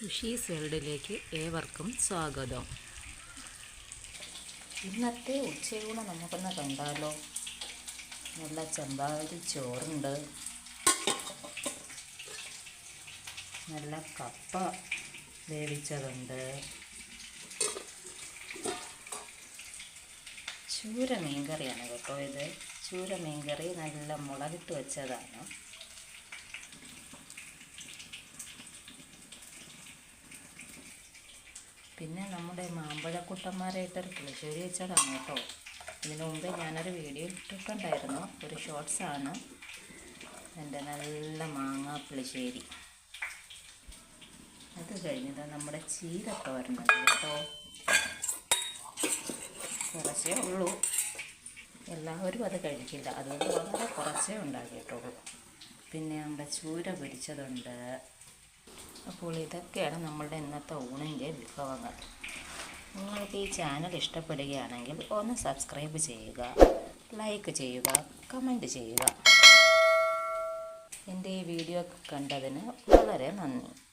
സുഷീസ് വേൾഡിലേക്ക് ഏവർക്കും സ്വാഗതം. ഇന്നത്തെ ഉച്ചയൂണ് നമുക്കൊന്ന് കണ്ടാലോ? നല്ല ചെമ്പാവരി ചോറുണ്ട്. നല്ല കപ്പ വേവിച്ചതുണ്ട്. ചൂര മീൻകറിയാണ് കേട്ടോ ഇത്. ചൂര മീൻകറി നല്ല മുളകിട്ട് വെച്ചതാണ്. പിന്നെ നമ്മുടെ മാമ്പഴക്കുട്ടന്മാരായിട്ടൊരു പുളിശ്ശേരി വെച്ചതാണ് കേട്ടോ. ഇതിനു മുമ്പേ ഞാനൊരു വീഡിയോ ഇട്ടിട്ടുണ്ടായിരുന്നു. ഒരു ഷോർട്സാണ് എന്റെ നല്ല മാങ്ങാ പുളിശ്ശേരി. അത് കഴിഞ്ഞത് നമ്മുടെ ചീരത്തോരനുണ്ട് കേട്ടോ. കുറച്ചേ ഉള്ളൂ. എല്ലാവരും അത് കഴിക്കില്ല. അതുകൊണ്ട് വളരെ കുറച്ചേ ഉണ്ടാക്കിയിട്ടുള്ളൂ. പിന്നെ നമ്മുടെ ചൂര പൊരിച്ചതുണ്ട്. അപ്പോൾ ഇതൊക്കെയാണ് നമ്മളുടെ ഇന്നത്തെ ഊണിന്റെ വിഭവങ്ങൾ. നിങ്ങൾക്ക് ഈ ചാനൽ ഇഷ്ടപ്പെടുകയാണെങ്കിൽ ഒന്ന് സബ്സ്ക്രൈബ് ചെയ്യുക ലൈക്ക് ചെയ്യുക കമന്റ് ചെയ്യുക. എന്റെ ഈ വീഡിയോ കണ്ടതിന് വളരെ നന്ദി.